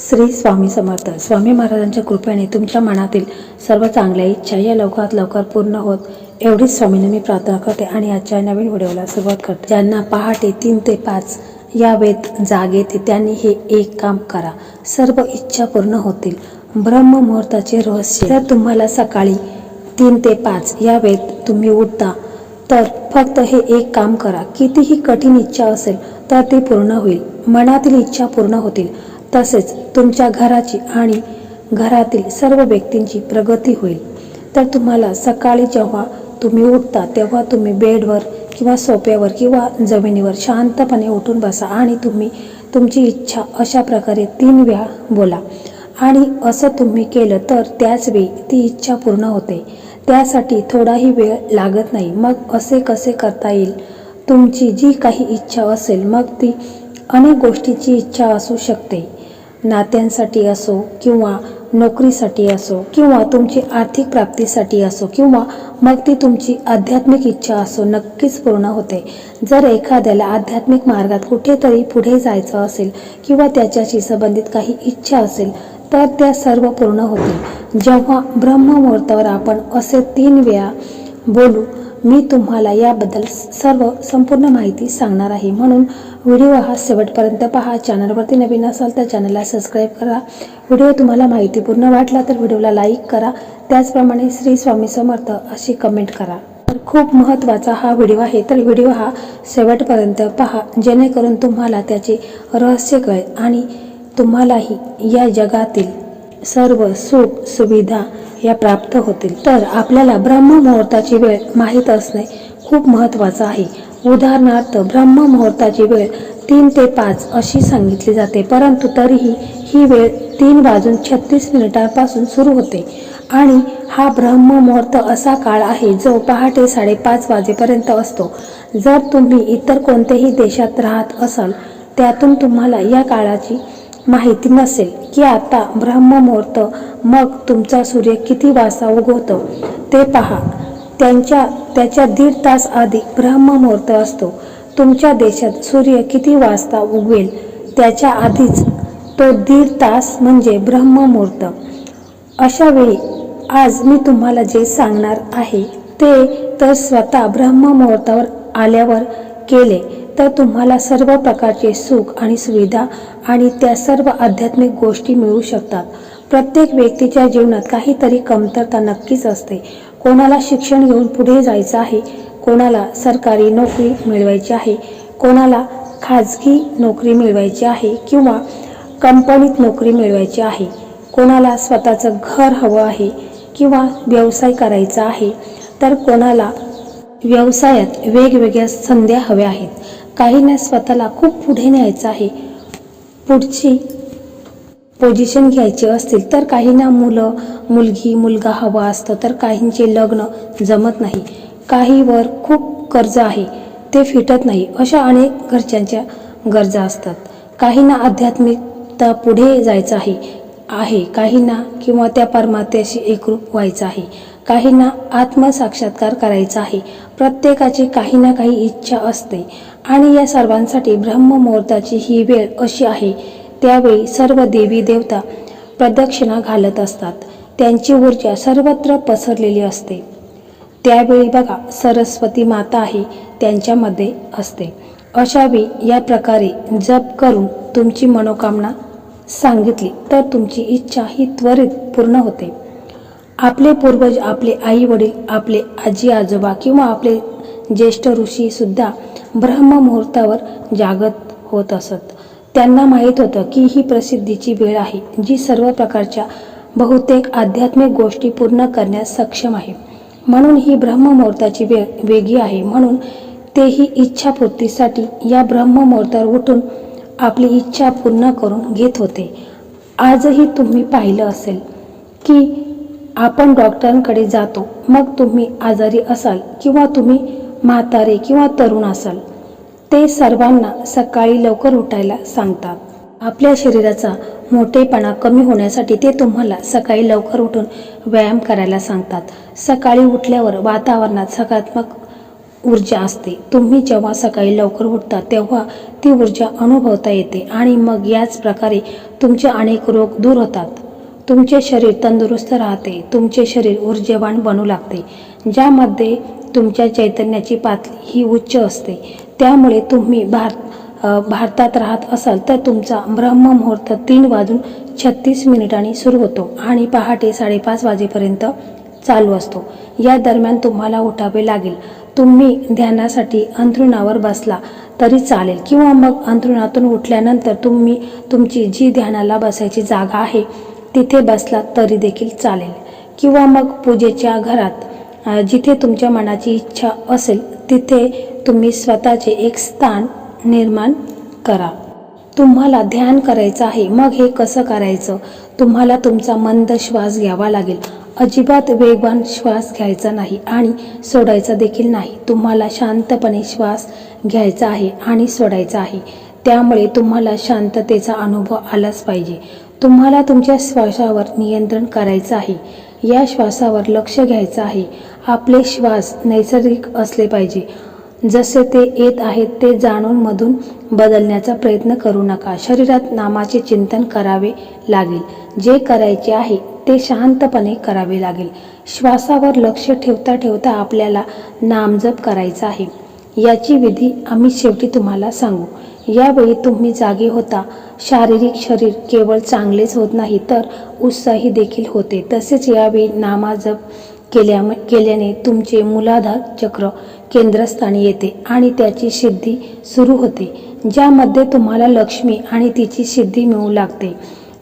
श्री स्वामी समर्थ. स्वामी महाराजांच्या कृपेने तुमच्या मनातील सर्व चांगल्या इच्छा या लवकरात लवकर पूर्ण होत. एवढीच स्वामीने मी प्रार्थना करते आणि आजच्या नवीन व्हिडिओला सुरुवात करते. ज्यांना पहाटे तीन ते पाच या वेत जाग येते त्यांनी हे एक काम करा. सर्व इच्छा पूर्ण होतील. ब्रह्म मुहूर्ताचे रहस्य. जर तुम्हाला सकाळी तीन ते पाच या वेळेत तुम्ही उठता तर फक्त हे एक काम करा. कितीही कठीण इच्छा असेल तर ती पूर्ण होईल. मनातील इच्छा पूर्ण होतील. तसेच तुमच्या घराची आणि घरातील सर्व व्यक्तींची प्रगती होईल. तर तुम्हाला सकाळी जेव्हा तुम्ही उठता तेव्हा तुम्ही बेडवर किंवा सोप्यावर किंवा जमिनीवर शांतपणे उठून बसा आणि तुम्ही तुमची इच्छा अशा प्रकारे तीन वेळा बोला. आणि असं तुम्ही केलं तर त्याच वेळी ती इच्छा पूर्ण होते. त्यासाठी थोडाही वेळ लागत नाही. मग असे कसे करता येईल? तुमची जी काही इच्छा असेल मग ती अनेक गोष्टीची इच्छा असू शकते. नात्यांसाठी असो किंवा नोकरीसाठी असो किंवा तुमची आर्थिक प्राप्तीसाठी असो किंवा मग ती तुमची आध्यात्मिक इच्छा असो नक्कीच पूर्ण होते. जर एखाद्याला आध्यात्मिक मार्गात कुठेतरी पुढे जायचं असेल किंवा त्याच्याशी संबंधित काही इच्छा असेल तर त्या सर्व पूर्ण होतील. जेव्हा ब्रह्ममुहूर्तावर आपण असे तीन वेळा बोलू. मी तुम्हाला याबद्दल सर्व संपूर्ण माहिती सांगणार आहे. म्हणून व्हिडिओ हा शेवटपर्यंत पहा. चॅनलवरती नवीन असाल तर चॅनलला सबस्क्राईब करा. व्हिडिओ तुम्हाला माहितीपूर्ण वाटला तर व्हिडिओला लाईक करा. त्याचप्रमाणे श्री स्वामी समर्थ अशी कमेंट करा. तर खूप महत्त्वाचा हा व्हिडिओ आहे. तर व्हिडिओ हा शेवटपर्यंत पहा. जेणेकरून तुम्हाला त्याचे रहस्य कळेल आणि तुम्हालाही या जगातील सर्व सुख सुविधा या प्राप्त होतील. तर आपल्याला ब्रह्ममुहूर्ताची वेळ माहीत असणे खूप महत्त्वाचं आहे. उदाहरणार्थ ब्रह्ममुहूर्ताची वेळ तीन ते पाच अशी सांगितली जाते परंतु तरीही ही वेळ तीन वाजून छत्तीस मिनिटांपासून सुरू होते. आणि हा ब्रह्ममुहूर्त असा काळ आहे जो पहाटे साडेपाच वाजेपर्यंत असतो. जर तुम्ही इतर कोणत्याही देशात राहत असाल त्यातून तुम्हाला या काळाची माहिती नसेल की आता ब्रह्ममुहूर्त मग तुमचा सूर्य किती वाजता उगवतो ते पहा. त्यांच्या त्याच्या दीड तास आधी ब्रह्ममुहूर्त असतो. तुमच्या देशात सूर्य किती वाजता उगवेल? त्याच्या आधीच. तो दीड तास म्हणजे ब्रह्ममुहूर्त. अशा वेळी आज मी तुम्हाला जे सांगणार आहे ते तर स्वतः ब्रह्ममुहूर्तावर आल्यावर केले. तर तुम्हाला सर्व प्रकारचे सुख आणि सुविधा आणि त्या सर्व आध्यात्मिक गोष्टी मिळू शकतात. प्रत्येक व्यक्तीच्या जीवनात काहीतरी कमतरता नक्कीच असते. कोणाला शिक्षण घेऊन पुढे जायचं आहे कोणाला सरकारी नोकरी मिळवायची आहे कोणाला खाजगी नोकरी मिळवायची आहे किंवा कंपनीत नोकरी मिळवायची आहे कोणाला स्वतःचं घर हवं आहे किंवा व्यवसाय करायचा आहे तर कोणाला व्यवसायात वेगवेगळ्या संध्या हव्या आहेत. काहींना स्वतःला खूप पुढे न्यायचं आहे. पुढची पोझिशन घ्यायची असतील तर काहींना मुलं मुलगी मुलगा हवा असतं तर काहींचे लग्न जमत नाही. काहीवर खूप कर्ज आहे ते फिटत नाही. अशा अनेक घरच्यांच्या गरजा असतात. काहींना आध्यात्मिकता पुढे जायचं आहे आहे. काहींना किंवा त्या परमात्याशी एकरूप व्हायचं आहे. काहींना आत्मसाक्षात्कार करायचा आहे. प्रत्येकाची काही ना काही इच्छा असते. आणि या सर्वांसाठी ब्रह्ममुहूर्ताची ही वेळ अशी आहे. त्यावेळी सर्व देवी देवता प्रदक्षिणा घालत असतात. त्यांची ऊर्जा सर्वत्र पसरलेली असते. त्यावेळी बघा सरस्वती माता आहे त्यांच्यामध्ये असते. अशावेळी या प्रकारे जप करून तुमची मनोकामना सांगितली तर तुमची इच्छा ही त्वरित पूर्ण होते. आपले पूर्वज आपले आई वडील आपले आजी आजोबा किंवा आपले ज्येष्ठ ऋषी सुद्धा ब्रह्ममुहूर्तावर जागत होत असत. त्यांना माहीत होतं की ही प्रसिद्धीची वेळ आहे जी सर्व प्रकारच्या बहुतेक आध्यात्मिक गोष्टी पूर्ण करण्यास सक्षम आहे. म्हणून ही ब्रह्ममुहूर्ताची वेळ वेगळी आहे. म्हणून तेही इच्छापूर्तीसाठी या ब्रह्ममुहूर्तावर उठून आपली इच्छा पूर्ण करून घेत होते. आजही तुम्ही पाहिलं असेल की आपण डॉक्टरांकडे जातो. मग तुम्ही आजारी असाल किंवा तुम्ही म्हातारे किंवा तरुण असाल ते सर्वांना सकाळी लवकर उठायला सांगतात. आपल्या शरीराचा मोठेपणा कमी होण्यासाठी ते तुम्हाला सकाळी लवकर उठून व्यायाम करायला सांगतात. सकाळी उठल्यावर वातावरणात सकारात्मक ऊर्जा असते. तुम्ही जेव्हा सकाळी लवकर उठता तेव्हा ती ऊर्जा अनुभवता येते आणि मग याच प्रकारे तुमचे अनेक रोग दूर होतात. तुमचे शरीर तंदुरुस्त राहते तुमचे शरीर ऊर्जेवान बनू लागते. ज्यामध्ये तुमच्या चैतन्याची पातळी ही उच्च असते. त्यामुळे तुम्ही भारत भारतात राहत असाल तर तुमचा ब्रह्ममुहूर्त तीन वाजून छत्तीस मिनिटांनी सुरू होतो आणि पहाटे साडेपाच वाजेपर्यंत चालू असतो. या दरम्यान तुम्हाला उठावे लागेल. तुम्ही ध्यानासाठी अंथरुणावर बसला तरी चालेल किंवा मग अंथरुणातून उठल्यानंतर तुम्ही तुमची जी ध्यानाला बसायची जागा आहे तिथे बसला तरी देखील चालेल. किंवा मग पूजेच्या घरात जिथे तुमच्या मनाची इच्छा असेल तिथे तुम्ही स्वतःचे एक स्थान निर्माण करा. तुम्हाला ध्यान करायचं आहे मग हे कसं करायचं? तुम्हाला तुमचा मंद श्वास घ्यावा लागेल. अजिबात वेगवान श्वास घ्यायचा नाही आणि सोडायचा देखील नाही. तुम्हाला शांतपणे श्वास घ्यायचा आहे आणि सोडायचा आहे. त्यामुळे तुम्हाला शांततेचा अनुभव आलाच पाहिजे. तुम्हाला तुमच्या श्वासावर नियंत्रण करायचं आहे. या श्वासावर लक्ष घ्यायचं आहे. आपले श्वास नैसर्गिक असले पाहिजे. जसे ते येत आहेत ते जाणून मधून बदलण्याचा प्रयत्न करू नका. शरीरात नामाचे चिंतन करावे लागेल. जे करायचे आहे ते शांतपणे करावे लागेल. श्वासावर लक्ष ठेवता ठेवता आपल्याला नामजप करायचा आहे. याची विधी आम्ही शेवटी तुम्हाला सांगू. यावेळी तुम्ही जागे होता. शारीरिक शरीर केवळ चांगलेच होत नाही तर उत्साही देखील होते. तसेच यावेळी नामाजप केल्या केल्याने तुमचे मूलाधार चक्र केंद्रस्थानी येते आणि त्याची सिद्धी सुरू होते ज्यामध्ये तुम्हाला लक्ष्मी आणि तिची सिद्धी मिळू लागते.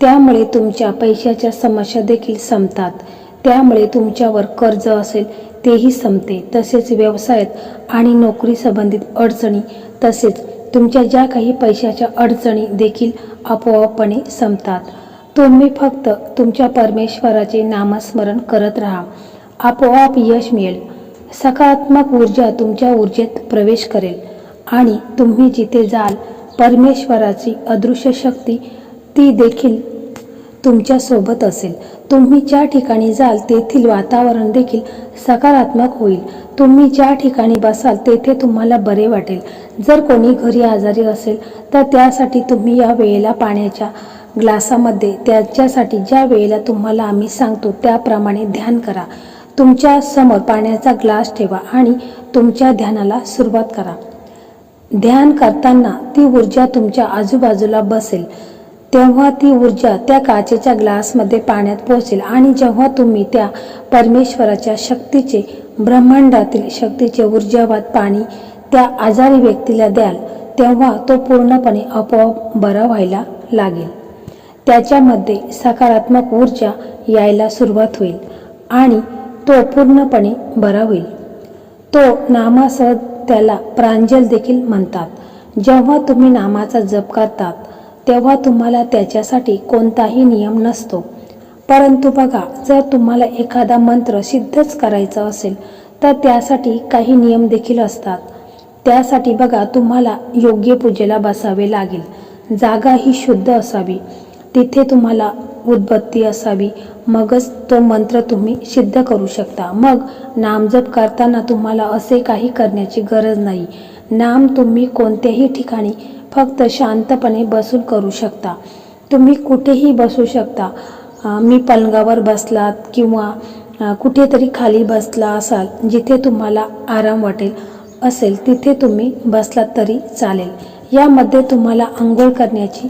त्यामुळे तुमच्या पैशाच्या समस्या देखील संपतात. त्यामुळे तुमच्यावर कर्ज असेल तेही संपते. तसेच व्यवसायात आणि नोकरी संबंधित अडचणी तसेच तुमच्या ज्या काही पैशाच्या अडचणी देखील आपोआपपणे संपतात. तुम्ही फक्त तुमच्या परमेश्वराचे नामस्मरण करत राहा. आपोआप यश मिळेल. सकारात्मक ऊर्जा तुमच्या ऊर्जेत प्रवेश करेल. आणि तुम्ही जिथे जाल परमेश्वराची अदृश्य शक्ती ती देखील तुमच्यासोबत असेल. तुम्ही ज्या ठिकाणी जाल तेथील वातावरण देखील सकारात्मक होईल. तुम्ही ज्या ठिकाणी बसाल तेथे तुम्हाला बरे वाटेल. जर कोणी घरी आजारी असेल तर त्यासाठी तुम्ही या वेळेला पाण्याच्या ग्लासामध्ये त्याच्यासाठी ज्या वेळेला तुम्हाला आम्ही सांगतो त्याप्रमाणे ध्यान करा. तुमच्यासमोर पाण्याचा ग्लास ठेवा आणि तुमच्या ध्यानाला सुरुवात करा. ध्यान करताना ती ऊर्जा तुमच्या आजूबाजूला बसेल. तेव्हा ती ऊर्जा त्या काचेच्या ग्लासमध्ये पाण्यात पोहोचेल आणि जेव्हा तुम्ही त्या परमेश्वराच्या शक्तीचे ब्रह्मांडातील शक्तीचे ऊर्जावाद पाणी त्या आजारी व्यक्तीला द्याल तेव्हा तो पूर्णपणे आपोआप बरा व्हायला लागेल. त्याच्यामध्ये सकारात्मक ऊर्जा यायला सुरुवात होईल आणि तो पूर्णपणे बरा होईल. तो नामासह त्याला प्रांजल देखील म्हणतात. जेव्हा तुम्ही नामाचा जप करतात तेव्हा तुम्हाला त्याच्यासाठी कोणताही नियम नसतो. परंतु बघा जर तुम्हाला एखादा मंत्र सिद्धच करायचा असेल तर त्यासाठी काही नियम देखील असतात. त्यासाठी बघा तुम्हाला योग्य पूजेला बसावे लागेल. जागा ही शुद्ध असावी. तिथे तुम्हाला उदबत्ती असावी. मगच तो मंत्र तुम्ही सिद्ध करू शकता. मग नामजप करताना तुम्हाला असे काही करण्याची गरज नाही. नाम तुम्ही कोणत्याही ठिकाणी फक्त शांतपणे बसून करू शकता. तुम्ही कुठेही बसू शकता. मी पलंगावर बसलात किंवा कुठेतरी खाली बसला असाल जिथे तुम्हाला आराम वाटेल असेल तिथे तुम्ही बसलात तरी चालेल. यामध्ये तुम्हाला आंघोळ करण्याची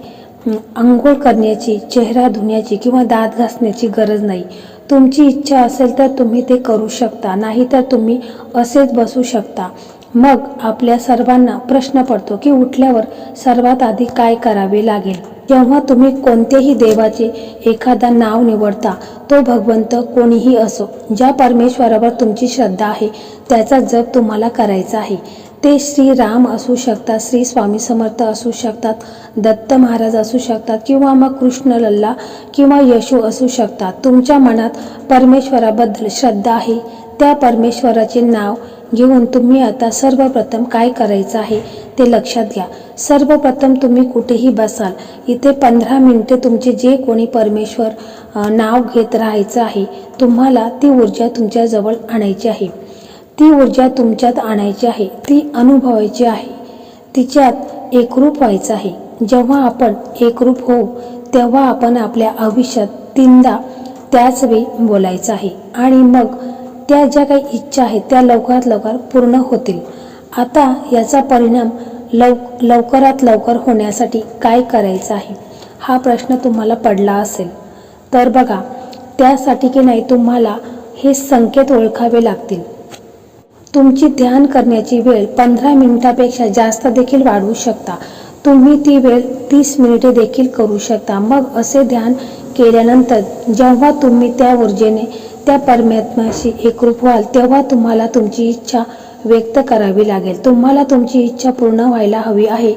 आंघोळ करण्याची चेहरा धुण्याची किंवा दात घासण्याची गरज नाही. तुमची इच्छा असेल तर तुम्ही ते करू शकता. नाहीतर तुम्ही असेच बसू शकता. मग आपल्या सर्वांना प्रश्न पडतो की उठल्यावर सर्वात आधी काय करावे लागेल? जेव्हा तुम्ही कोणत्याही देवाचे एखादा नाव निवडता तो भगवंत कोणीही असो ज्या परमेश्वरावर तुमची श्रद्धा आहे त्याचा जप तुम्हाला करायचा आहे. ते श्री राम असू शकतात श्री स्वामी समर्थ असू शकतात दत्त महाराज असू शकतात किंवा मग कृष्ण लल्ला किंवा यशू असू शकतात. तुमच्या मनात परमेश्वराबद्दल श्रद्धा आहे? त्या परमेश्वराचे नाव घेऊन तुम्ही आता सर्वप्रथम काय करायचं आहे ते लक्षात घ्या. सर्वप्रथम तुम्ही कुठेही बसाल इथे पंधरा मिनटे तुमचे जे कोणी परमेश्वर नाव घेत राहायचं आहे तुम्हाला ती ऊर्जा तुमच्याजवळ आणायची आहे. ती ऊर्जा तुमच्यात आणायची आहे ती अनुभवायची आहे. तिच्यात एकरूप व्हायचं आहे. जेव्हा आपण एकरूप होऊ तेव्हा आपण आपल्या आयुष्यात तीनदा त्याच वेळी बोलायचं आहे. आणि मग त्या ज्या काही इच्छा आहेत त्या लवकरात लवकर पूर्ण होतील. आता याचा परिणाम लव लवकरात लवकर होण्यासाठी काय करायचं आहे हा प्रश्न तुम्हाला पडला असेल. तर बघा त्यासाठी की नाही तुम्हाला हे संकेत ओळखावे लागतील. तुमची ध्यान करण्याची वेळ पंधरा मिनिटापेक्षा जास्त देखील वाढवू शकता. तुम्ही ती वेळ तीस मिनिटे देखील करू शकता. मग असे ध्यान केल्यानंतर जेव्हा तुम्ही त्या ऊर्जेने त्या परमात्म्याशी एकरूप व्हाल तेव्हा तुम्हाला तुमची इच्छा व्यक्त करावी लागेल. तुम्हाला तुमची इच्छा पूर्ण व्हायला हवी आहे.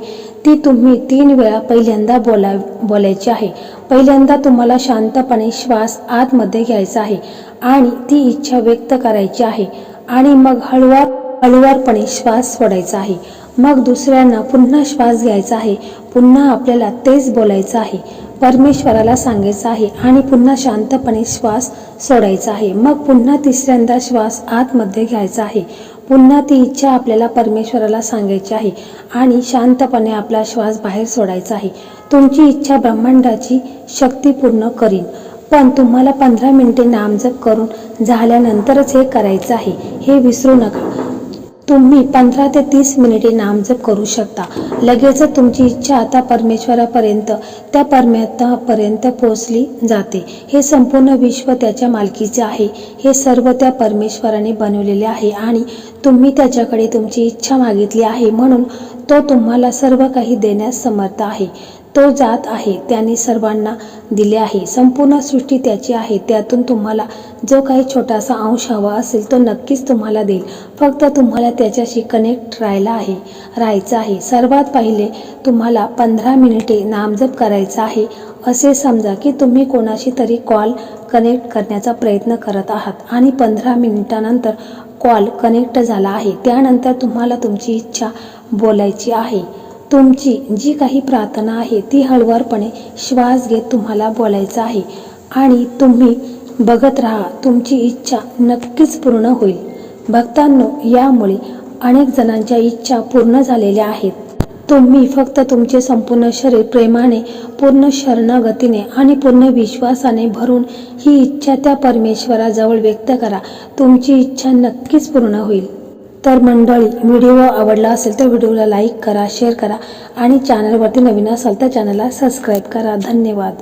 ती तुम्ही तीन वेळा पहिल्यांदा बोला बोलायची आहे. पहिल्यांदा तुम्हाला शांतपणे श्वास आतमध्ये घ्यायचा आहे आणि ती इच्छा व्यक्त करायची आहे. आणि मग हळुवार हळुवारपणे श्वास सोडायचा आहे. मग दुसऱ्यांना पुन्हा श्वास घ्यायचा आहे. पुन्हा आपल्याला तेच बोलायचं आहे. परमेश्वराला सांगायचं आहे आणि पुन्हा शांतपणे श्वास सोडायचा आहे. मग पुन्हा तिसऱ्यांदा श्वास आतमध्ये घ्यायचा आहे. पुन्हा ती इच्छा आपल्याला परमेश्वराला सांगायची आहे आणि शांतपणे आपला श्वास बाहेर सोडायचा आहे. तुमची इच्छा ब्रह्मांडाची शक्ती पूर्ण करीन. पण तुम्हाला पंधरा मिनिटे नामजप करून झाल्यानंतरच हे करायचं आहे. हे विसरू नका. तुम्ही पंधरा ते तीस मिनिटे नामजप करू शकता. लगेचच तुमची इच्छा आता परमेश्वरापर्यंत त्या परमात्म्यापर्यंत पोहोचली जाते. हे संपूर्ण विश्व त्याच्या मालकीचे आहे. हे सर्व त्या परमेश्वराने बनवलेले आहे आणि तुम्ही त्याच्याकडे तुमची इच्छा मागितली आहे म्हणून तो तुम्हाला सर्व काही देण्यास समर्थ आहे. तो जात आहे त्याने सर्वांना दिले आहे. संपूर्ण सृष्टी त्याची आहे त्यातून तुम्हाला जो काही छोटासा अंश हवा असेल तो नक्कीच तुम्हाला देईल. फक्त तुम्हाला त्याच्याशी कनेक्ट राहायला आहे राहायचं आहे. सर्वात पहिले तुम्हाला पंधरा मिनिटे नामजप करायचा आहे. असे समजा की तुम्ही कोणाशी तरी कॉल कनेक्ट करण्याचा प्रयत्न करत आहात आणि पंधरा मिनिटानंतर कॉल कनेक्ट झाला आहे. त्यानंतर तुम्हाला तुमची इच्छा बोलायची आहे. तुमची जी काही प्रार्थना आहे ती हळुवारपणे श्वास घेत तुम्हाला बोलायचं आहे. आणि तुम्ही बघत राहा तुमची इच्छा नक्कीच पूर्ण होईल. भक्तांनो यामुळे अनेक जणांच्या इच्छा पूर्ण झालेल्या आहेत. तुम्ही फक्त तुमचे संपूर्ण शरीर प्रेमाने पूर्ण शरणगतीने आणि पूर्ण विश्वासाने भरून ही इच्छा त्या परमेश्वराजवळ व्यक्त करा. तुमची इच्छा नक्कीच पूर्ण होईल. तर मंडळी व्हिडिओ आवडला असेल तर व्हिडिओला लाईक करा शेअर करा आणि चॅनलवरती नवीन असाल तर चॅनलला सबस्क्राईब करा. धन्यवाद.